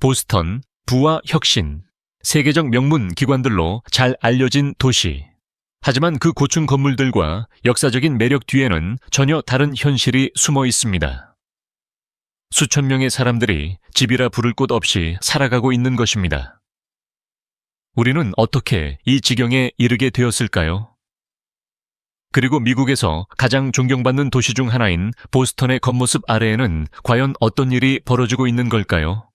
보스턴, 부와 혁신, 세계적 명문 기관들로 잘 알려진 도시. 하지만 그 고층 건물들과 역사적인 매력 뒤에는 전혀 다른 현실이 숨어 있습니다. 수천 명의 사람들이 집이라 부를 곳 없이 살아가고 있는 것입니다. 우리는 어떻게 이 지경에 이르게 되었을까요? 그리고 미국에서 가장 존경받는 도시 중 하나인 보스턴의 겉모습 아래에는 과연 어떤 일이 벌어지고 있는 걸까요?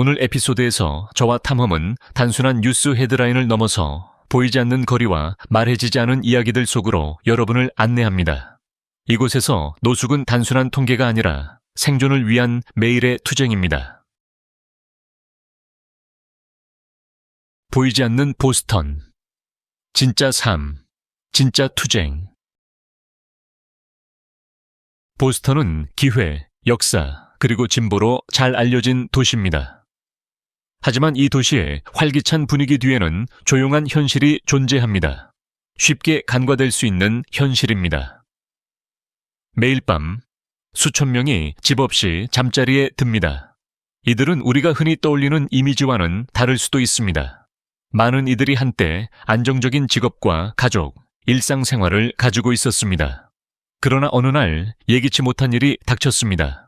오늘 에피소드에서 저와 탐험은 단순한 뉴스 헤드라인을 넘어서 보이지 않는 거리와 말해지지 않은 이야기들 속으로 여러분을 안내합니다. 이곳에서 노숙은 단순한 통계가 아니라 생존을 위한 매일의 투쟁입니다. 보이지 않는 보스턴. 진짜 삶. 진짜 투쟁. 보스턴은 기회, 역사, 그리고 진보로 잘 알려진 도시입니다. 하지만 이 도시의 활기찬 분위기 뒤에는 조용한 현실이 존재합니다. 쉽게 간과될 수 있는 현실입니다. 매일 밤 수천 명이 집 없이 잠자리에 듭니다. 이들은 우리가 흔히 떠올리는 이미지와는 다를 수도 있습니다. 많은 이들이 한때 안정적인 직업과 가족, 일상생활을 가지고 있었습니다. 그러나 어느 날 예기치 못한 일이 닥쳤습니다.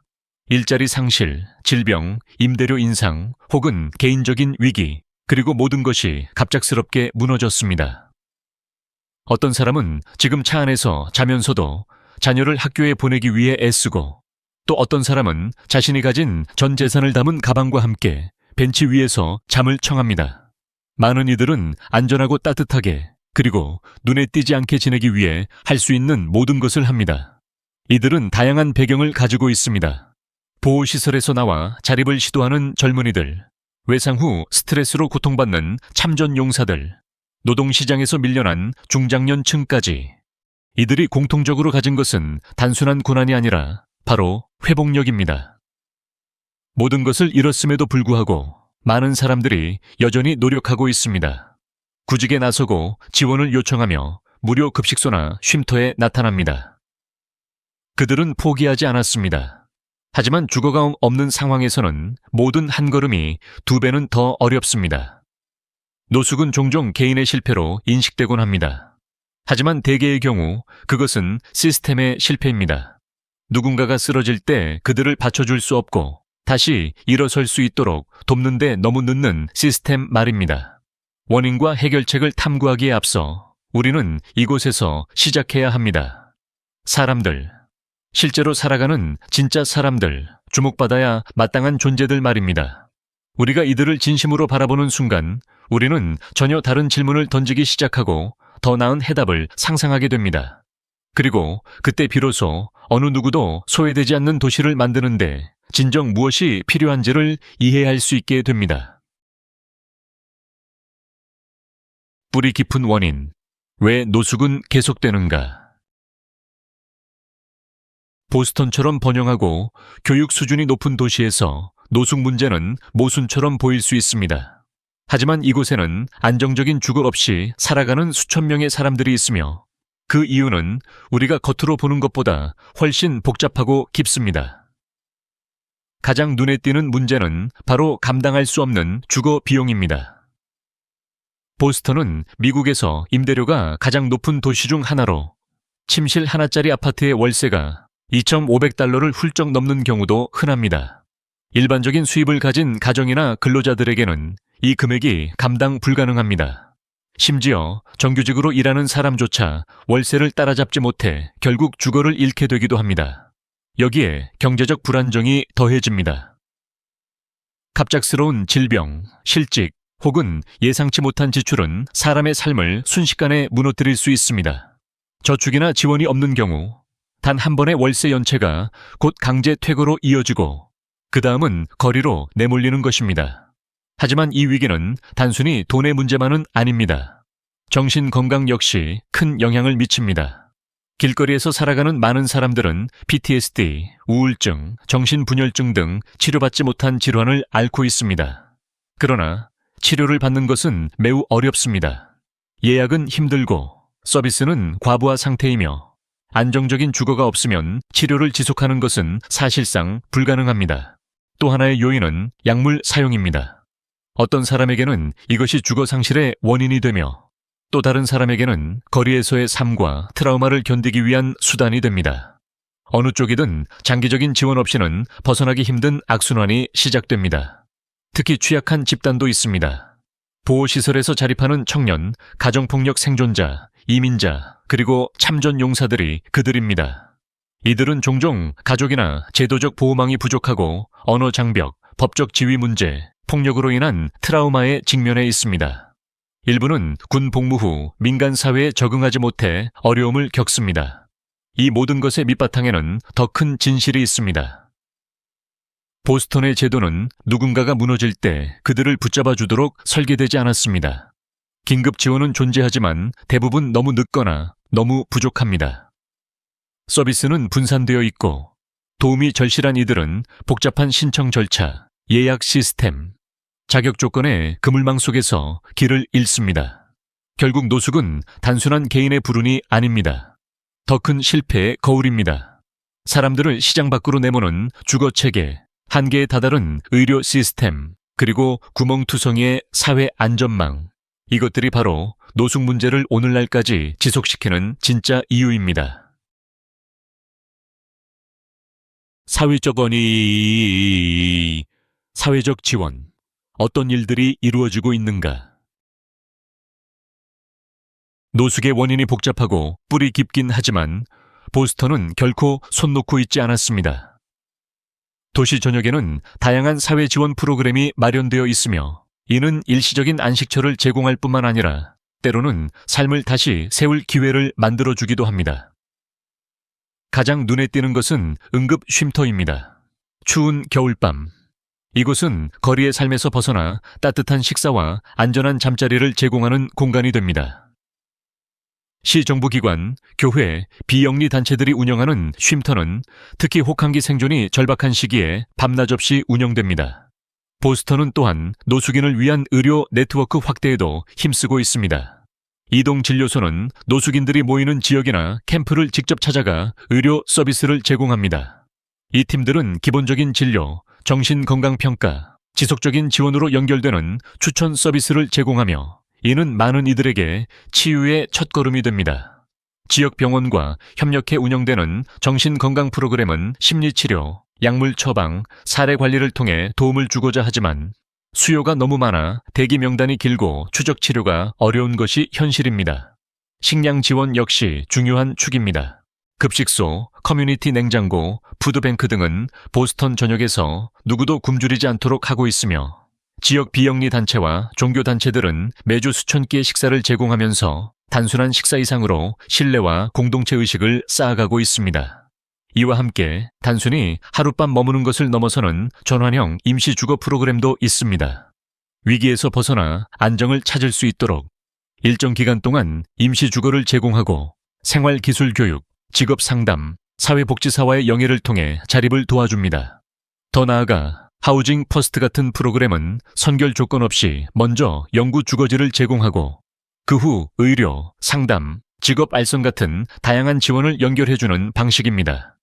일자리 상실, 질병, 임대료 인상, 혹은 개인적인 위기, 그리고 모든 것이 갑작스럽게 무너졌습니다. 어떤 사람은 지금 차 안에서 자면서도 자녀를 학교에 보내기 위해 애쓰고 또 어떤 사람은 자신이 가진 전 재산을 담은 가방과 함께 벤치 위에서 잠을 청합니다. 많은 이들은 안전하고 따뜻하게 그리고 눈에 띄지 않게 지내기 위해 할 수 있는 모든 것을 합니다. 이들은 다양한 배경을 가지고 있습니다. 보호시설에서 나와 자립을 시도하는 젊은이들, 외상 후 스트레스로 고통받는 참전 용사들, 노동시장에서 밀려난 중장년층까지 이들이 공통적으로 가진 것은 단순한 고난이 아니라 바로 회복력입니다. 모든 것을 잃었음에도 불구하고 많은 사람들이 여전히 노력하고 있습니다. 구직에 나서고 지원을 요청하며 무료 급식소나 쉼터에 나타납니다. 그들은 포기하지 않았습니다. 하지만 주거가 없는 상황에서는 모든 한 걸음이 두 배는 더 어렵습니다. 노숙은 종종 개인의 실패로 인식되곤 합니다. 하지만 대개의 경우 그것은 시스템의 실패입니다. 누군가가 쓰러질 때 그들을 받쳐줄 수 없고 다시 일어설 수 있도록 돕는데 너무 늦는 시스템 말입니다. 원인과 해결책을 탐구하기에 앞서 우리는 이곳에서 시작해야 합니다. 사람들. 실제로 살아가는 진짜 사람들, 주목받아야 마땅한 존재들 말입니다. 우리가 이들을 진심으로 바라보는 순간 우리는 전혀 다른 질문을 던지기 시작하고 더 나은 해답을 상상하게 됩니다. 그리고 그때 비로소 어느 누구도 소외되지 않는 도시를 만드는데 진정 무엇이 필요한지를 이해할 수 있게 됩니다. 뿌리 깊은 원인. 왜 노숙은 계속되는가? 보스턴처럼 번영하고 교육 수준이 높은 도시에서 노숙 문제는 모순처럼 보일 수 있습니다. 하지만 이곳에는 안정적인 주거 없이 살아가는 수천 명의 사람들이 있으며 그 이유는 우리가 겉으로 보는 것보다 훨씬 복잡하고 깊습니다. 가장 눈에 띄는 문제는 바로 감당할 수 없는 주거 비용입니다. 보스턴은 미국에서 임대료가 가장 높은 도시 중 하나로 침실 하나짜리 아파트의 월세가 2,500달러를 훌쩍 넘는 경우도 흔합니다. 일반적인 수입을 가진 가정이나 근로자들에게는 이 금액이 감당 불가능합니다. 심지어 정규직으로 일하는 사람조차 월세를 따라잡지 못해 결국 주거를 잃게 되기도 합니다. 여기에 경제적 불안정이 더해집니다. 갑작스러운 질병, 실직, 혹은 예상치 못한 지출은 사람의 삶을 순식간에 무너뜨릴 수 있습니다. 저축이나 지원이 없는 경우 단 한 번의 월세 연체가 곧 강제 퇴거로 이어지고 그 다음은 거리로 내몰리는 것입니다. 하지만 이 위기는 단순히 돈의 문제만은 아닙니다. 정신 건강 역시 큰 영향을 미칩니다. 길거리에서 살아가는 많은 사람들은 PTSD, 우울증, 정신분열증 등 치료받지 못한 질환을 앓고 있습니다. 그러나 치료를 받는 것은 매우 어렵습니다. 예약은 힘들고 서비스는 과부하 상태이며 안정적인 주거가 없으면 치료를 지속하는 것은 사실상 불가능합니다. 또 하나의 요인은 약물 사용입니다. 어떤 사람에게는 이것이 주거 상실의 원인이 되며 또 다른 사람에게는 거리에서의 삶과 트라우마를 견디기 위한 수단이 됩니다. 어느 쪽이든 장기적인 지원 없이는 벗어나기 힘든 악순환이 시작됩니다. 특히 취약한 집단도 있습니다. 보호시설에서 자립하는 청년, 가정폭력 생존자, 이민자, 그리고 참전 용사들이 그들입니다. 이들은 종종 가족이나 제도적 보호망이 부족하고 언어 장벽, 법적 지위 문제, 폭력으로 인한 트라우마에 직면해 있습니다. 일부는 군 복무 후 민간 사회에 적응하지 못해 어려움을 겪습니다. 이 모든 것의 밑바탕에는 더 큰 진실이 있습니다. 보스턴의 제도는 누군가가 무너질 때 그들을 붙잡아 주도록 설계되지 않았습니다. 긴급 지원은 존재하지만 대부분 너무 늦거나 너무 부족합니다. 서비스는 분산되어 있고 도움이 절실한 이들은 복잡한 신청 절차, 예약 시스템, 자격 조건의 그물망 속에서 길을 잃습니다. 결국 노숙은 단순한 개인의 불운이 아닙니다. 더 큰 실패의 거울입니다. 사람들을 시장 밖으로 내모는 주거 체계, 한계에 다다른 의료 시스템, 그리고 구멍투성이의 사회 안전망. 이것들이 바로 노숙 문제를 오늘날까지 지속시키는 진짜 이유입니다. 사회적 언의, 사회적 지원. 어떤 일들이 이루어지고 있는가? 노숙의 원인이 복잡하고 뿌리 깊긴 하지만 보스턴은 결코 손 놓고 있지 않았습니다. 도시 전역에는 다양한 사회 지원 프로그램이 마련되어 있으며 이는 일시적인 안식처를 제공할 뿐만 아니라 때로는 삶을 다시 세울 기회를 만들어 주기도 합니다. 가장 눈에 띄는 것은 응급 쉼터입니다. 추운 겨울밤. 이곳은 거리의 삶에서 벗어나 따뜻한 식사와 안전한 잠자리를 제공하는 공간이 됩니다. 시정부기관, 교회, 비영리 단체들이 운영하는 쉼터는 특히 혹한기 생존이 절박한 시기에 밤낮 없이 운영됩니다. 보스턴은 또한 노숙인을 위한 의료 네트워크 확대에도 힘쓰고 있습니다. 이동 진료소는 노숙인들이 모이는 지역이나 캠프를 직접 찾아가 의료 서비스를 제공합니다. 이 팀들은 기본적인 진료, 정신건강평가, 지속적인 지원으로 연결되는 추천 서비스를 제공하며 이는 많은 이들에게 치유의 첫걸음이 됩니다. 지역 병원과 협력해 운영되는 정신건강 프로그램은 심리치료, 약물 처방, 사례 관리를 통해 도움을 주고자 하지만 수요가 너무 많아 대기 명단이 길고 추적 치료가 어려운 것이 현실입니다. 식량 지원 역시 중요한 축입니다. 급식소, 커뮤니티 냉장고, 푸드뱅크 등은 보스턴 전역에서 누구도 굶주리지 않도록 하고 있으며 지역 비영리 단체와 종교 단체들은 매주 수천 끼의 식사를 제공하면서 단순한 식사 이상으로 신뢰와 공동체 의식을 쌓아가고 있습니다. 이와 함께 단순히 하룻밤 머무는 것을 넘어서는 전환형 임시 주거 프로그램도 있습니다. 위기에서 벗어나 안정을 찾을 수 있도록 일정 기간 동안 임시 주거를 제공하고 생활 기술 교육, 직업 상담, 사회복지사와의 영예를 통해 자립을 도와줍니다. 더 나아가 하우징 퍼스트 같은 프로그램은 선결 조건 없이 먼저 영구 주거지를 제공하고 그 후 의료, 상담, 직업 알선 같은 다양한 지원을 연결해주는 방식입니다.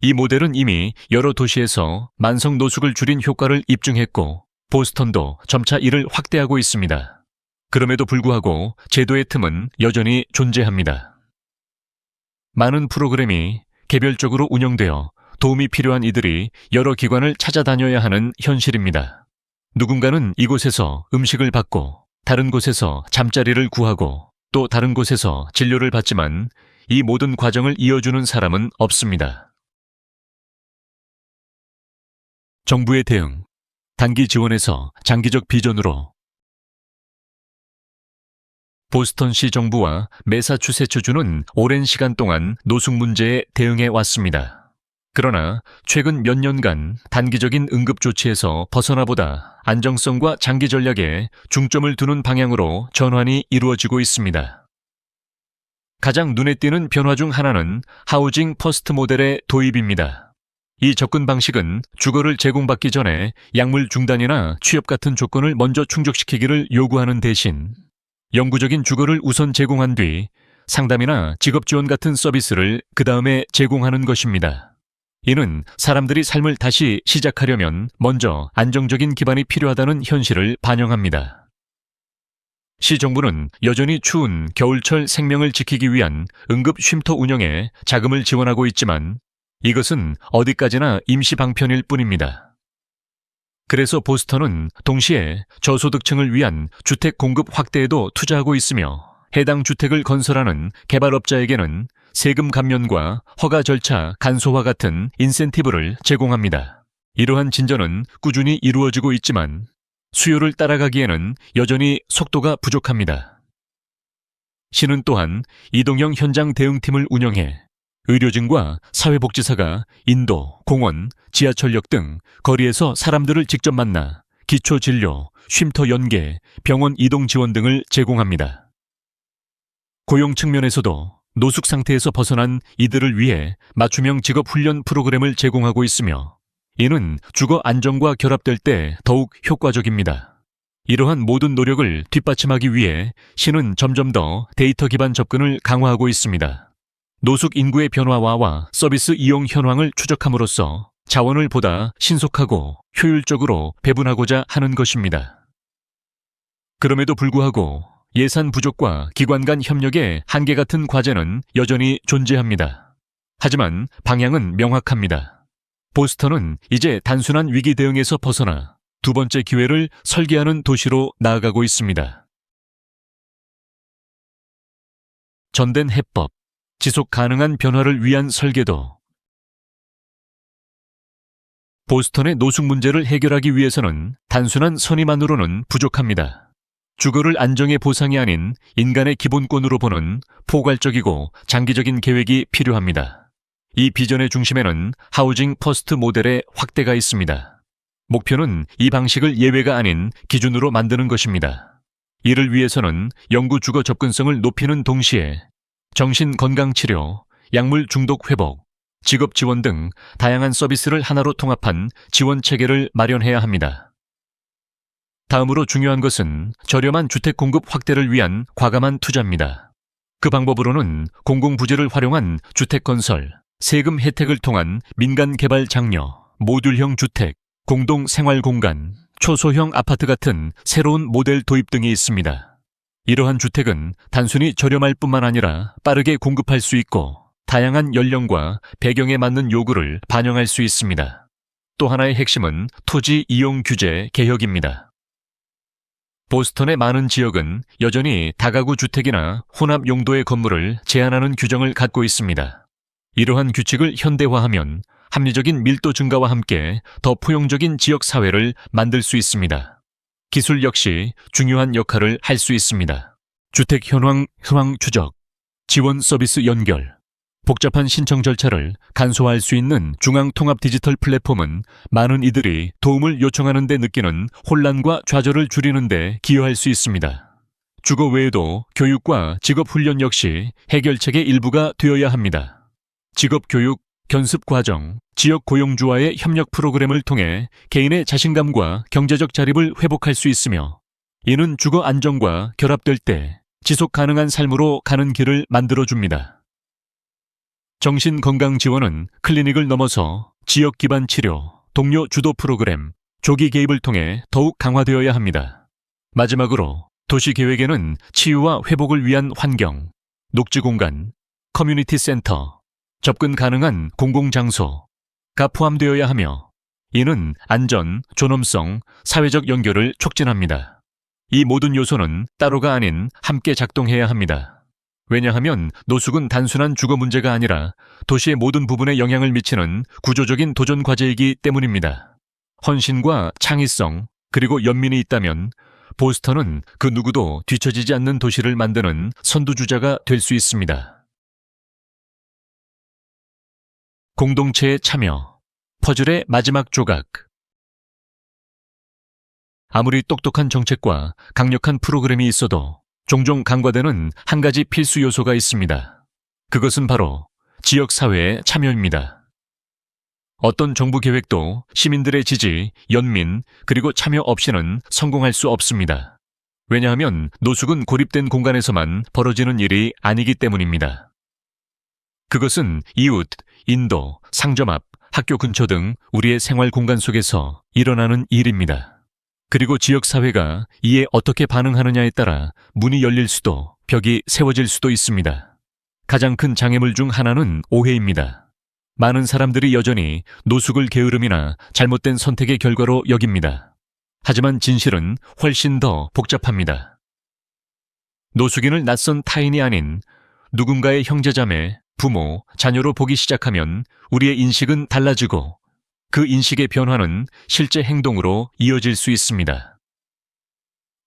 이 모델은 이미 여러 도시에서 만성 노숙을 줄인 효과를 입증했고 보스턴도 점차 이를 확대하고 있습니다. 그럼에도 불구하고 제도의 틈은 여전히 존재합니다. 많은 프로그램이 개별적으로 운영되어 도움이 필요한 이들이 여러 기관을 찾아다녀야 하는 현실입니다. 누군가는 이곳에서 음식을 받고 다른 곳에서 잠자리를 구하고 또 다른 곳에서 진료를 받지만 이 모든 과정을 이어주는 사람은 없습니다. 정부의 대응, 단기 지원에서 장기적 비전으로 보스턴시 정부와 메사추세츠주는 오랜 시간 동안 노숙 문제에 대응해 왔습니다. 그러나 최근 몇 년간 단기적인 응급 조치에서 벗어나보다 안정성과 장기 전략에 중점을 두는 방향으로 전환이 이루어지고 있습니다. 가장 눈에 띄는 변화 중 하나는 하우징 퍼스트 모델의 도입입니다. 이 접근 방식은 주거를 제공받기 전에 약물 중단이나 취업 같은 조건을 먼저 충족시키기를 요구하는 대신 영구적인 주거를 우선 제공한 뒤 상담이나 직업 지원 같은 서비스를 그 다음에 제공하는 것입니다. 이는 사람들이 삶을 다시 시작하려면 먼저 안정적인 기반이 필요하다는 현실을 반영합니다. 시 정부는 여전히 추운 겨울철 생명을 지키기 위한 응급 쉼터 운영에 자금을 지원하고 있지만 이것은 어디까지나 임시 방편일 뿐입니다. 그래서 보스턴은 동시에 저소득층을 위한 주택 공급 확대에도 투자하고 있으며 해당 주택을 건설하는 개발업자에게는 세금 감면과 허가 절차 간소화 같은 인센티브를 제공합니다. 이러한 진전은 꾸준히 이루어지고 있지만 수요를 따라가기에는 여전히 속도가 부족합니다. 시는 또한 이동형 현장 대응팀을 운영해 의료진과 사회복지사가 인도, 공원, 지하철역 등 거리에서 사람들을 직접 만나 기초 진료, 쉼터 연계, 병원 이동 지원 등을 제공합니다. 고용 측면에서도 노숙 상태에서 벗어난 이들을 위해 맞춤형 직업 훈련 프로그램을 제공하고 있으며 이는 주거 안정과 결합될 때 더욱 효과적입니다. 이러한 모든 노력을 뒷받침하기 위해 시는 점점 더 데이터 기반 접근을 강화하고 있습니다. 노숙 인구의 변화와 서비스 이용 현황을 추적함으로써 자원을 보다 신속하고 효율적으로 배분하고자 하는 것입니다. 그럼에도 불구하고 예산 부족과 기관 간 협력의 한계 같은 과제는 여전히 존재합니다. 하지만 방향은 명확합니다. 보스턴은 이제 단순한 위기 대응에서 벗어나 두 번째 기회를 설계하는 도시로 나아가고 있습니다. 전된 해법, 지속 가능한 변화를 위한 설계도 보스턴의 노숙 문제를 해결하기 위해서는 단순한 선의만으로는 부족합니다. 주거를 안정의 보상이 아닌 인간의 기본권으로 보는 포괄적이고 장기적인 계획이 필요합니다. 이 비전의 중심에는 하우징 퍼스트 모델의 확대가 있습니다. 목표는 이 방식을 예외가 아닌 기준으로 만드는 것입니다. 이를 위해서는 영구 주거 접근성을 높이는 동시에 정신 건강 치료, 약물 중독 회복, 직업 지원 등 다양한 서비스를 하나로 통합한 지원 체계를 마련해야 합니다. 다음으로 중요한 것은 저렴한 주택 공급 확대를 위한 과감한 투자입니다. 그 방법으로는 공공부지를 활용한 주택 건설, 세금 혜택을 통한 민간 개발 장려, 모듈형 주택, 공동 생활 공간, 초소형 아파트 같은 새로운 모델 도입 등이 있습니다. 이러한 주택은 단순히 저렴할 뿐만 아니라 빠르게 공급할 수 있고 다양한 연령과 배경에 맞는 요구를 반영할 수 있습니다. 또 하나의 핵심은 토지 이용 규제 개혁입니다. 보스턴의 많은 지역은 여전히 다가구 주택이나 혼합 용도의 건물을 제한하는 규정을 갖고 있습니다. 이러한 규칙을 현대화하면 합리적인 밀도 증가와 함께 더 포용적인 지역 사회를 만들 수 있습니다. 기술 역시 중요한 역할을 할 수 있습니다. 주택 현황, 현황 추적, 지원 서비스 연결, 복잡한 신청 절차를 간소화할 수 있는 중앙 통합 디지털 플랫폼은 많은 이들이 도움을 요청하는 데 느끼는 혼란과 좌절을 줄이는 데 기여할 수 있습니다. 주거 외에도 교육과 직업 훈련 역시 해결책의 일부가 되어야 합니다. 직업 교육, 견습 과정, 지역 고용주와의 협력 프로그램을 통해 개인의 자신감과 경제적 자립을 회복할 수 있으며 이는 주거 안정과 결합될 때 지속 가능한 삶으로 가는 길을 만들어 줍니다. 정신건강 지원은 클리닉을 넘어서 지역 기반 치료, 동료 주도 프로그램, 조기 개입을 통해 더욱 강화되어야 합니다. 마지막으로 도시 계획에는 치유와 회복을 위한 환경, 녹지 공간, 커뮤니티 센터, 접근 가능한 공공장소가 포함되어야 하며 이는 안전, 존엄성, 사회적 연결을 촉진합니다. 이 모든 요소는 따로가 아닌 함께 작동해야 합니다. 왜냐하면 노숙은 단순한 주거 문제가 아니라 도시의 모든 부분에 영향을 미치는 구조적인 도전 과제이기 때문입니다. 헌신과 창의성, 그리고 연민이 있다면 보스턴은 그 누구도 뒤처지지 않는 도시를 만드는 선두주자가 될 수 있습니다. 공동체의 참여, 퍼즐의 마지막 조각. 아무리 똑똑한 정책과 강력한 프로그램이 있어도 종종 간과되는 한 가지 필수 요소가 있습니다. 그것은 바로 지역사회의 참여입니다. 어떤 정부 계획도 시민들의 지지, 연민, 그리고 참여 없이는 성공할 수 없습니다. 왜냐하면 노숙은 고립된 공간에서만 벌어지는 일이 아니기 때문입니다. 그것은 이웃, 인도, 상점 앞, 학교 근처 등 우리의 생활 공간 속에서 일어나는 일입니다. 그리고 지역사회가 이에 어떻게 반응하느냐에 따라 문이 열릴 수도 벽이 세워질 수도 있습니다. 가장 큰 장애물 중 하나는 오해입니다. 많은 사람들이 여전히 노숙을 게으름이나 잘못된 선택의 결과로 여깁니다. 하지만 진실은 훨씬 더 복잡합니다. 노숙인을 낯선 타인이 아닌 누군가의 형제자매, 부모, 자녀로 보기 시작하면 우리의 인식은 달라지고 그 인식의 변화는 실제 행동으로 이어질 수 있습니다.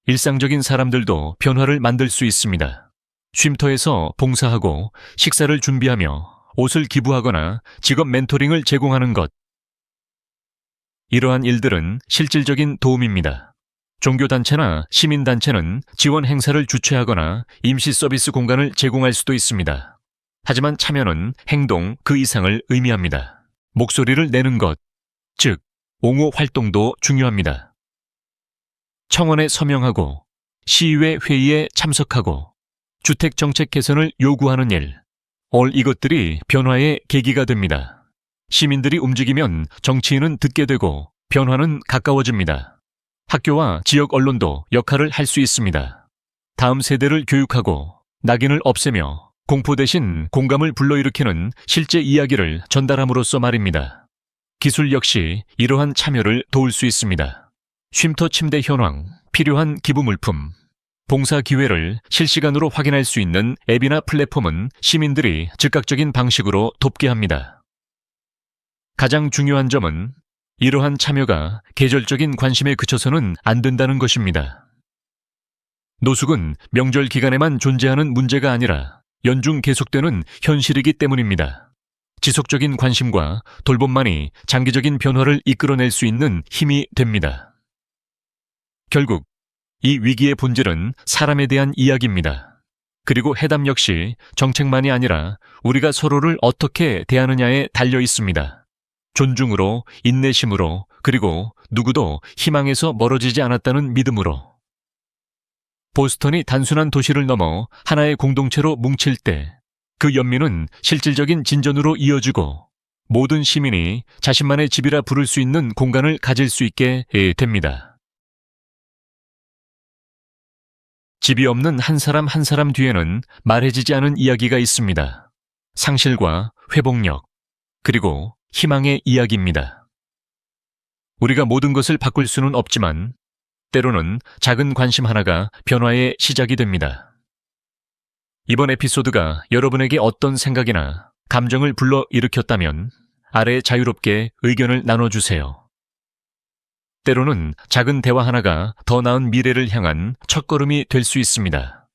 일상적인 사람들도 변화를 만들 수 있습니다. 쉼터에서 봉사하고 식사를 준비하며 옷을 기부하거나 직업 멘토링을 제공하는 것. 이러한 일들은 실질적인 도움입니다. 종교단체나 시민단체는 지원 행사를 주최하거나 임시 서비스 공간을 제공할 수도 있습니다. 하지만 참여는 행동 그 이상을 의미합니다. 목소리를 내는 것, 즉, 옹호 활동도 중요합니다. 청원에 서명하고, 시의회 회의에 참석하고, 주택정책 개선을 요구하는 일, 올 이것들이 변화의 계기가 됩니다. 시민들이 움직이면 정치인은 듣게 되고, 변화는 가까워집니다. 학교와 지역 언론도 역할을 할 수 있습니다. 다음 세대를 교육하고, 낙인을 없애며 공포 대신 공감을 불러일으키는 실제 이야기를 전달함으로써 말입니다. 기술 역시 이러한 참여를 도울 수 있습니다. 쉼터 침대 현황, 필요한 기부 물품, 봉사 기회를 실시간으로 확인할 수 있는 앱이나 플랫폼은 시민들이 즉각적인 방식으로 돕게 합니다. 가장 중요한 점은 이러한 참여가 계절적인 관심에 그쳐서는 안 된다는 것입니다. 노숙은 명절 기간에만 존재하는 문제가 아니라 연중 계속되는 현실이기 때문입니다. 지속적인 관심과 돌봄만이 장기적인 변화를 이끌어낼 수 있는 힘이 됩니다. 결국 이 위기의 본질은 사람에 대한 이야기입니다. 그리고 해답 역시 정책만이 아니라 우리가 서로를 어떻게 대하느냐에 달려 있습니다. 존중으로, 인내심으로, 그리고 누구도 희망에서 멀어지지 않았다는 믿음으로. 보스턴이 단순한 도시를 넘어 하나의 공동체로 뭉칠 때 그 연민은 실질적인 진전으로 이어지고 모든 시민이 자신만의 집이라 부를 수 있는 공간을 가질 수 있게 됩니다. 집이 없는 한 사람 한 사람 뒤에는 말해지지 않은 이야기가 있습니다. 상실과 회복력, 그리고 희망의 이야기입니다. 우리가 모든 것을 바꿀 수는 없지만 때로는 작은 관심 하나가 변화의 시작이 됩니다. 이번 에피소드가 여러분에게 어떤 생각이나 감정을 불러 일으켰다면 아래 자유롭게 의견을 나눠주세요. 때로는 작은 대화 하나가 더 나은 미래를 향한 첫걸음이 될 수 있습니다.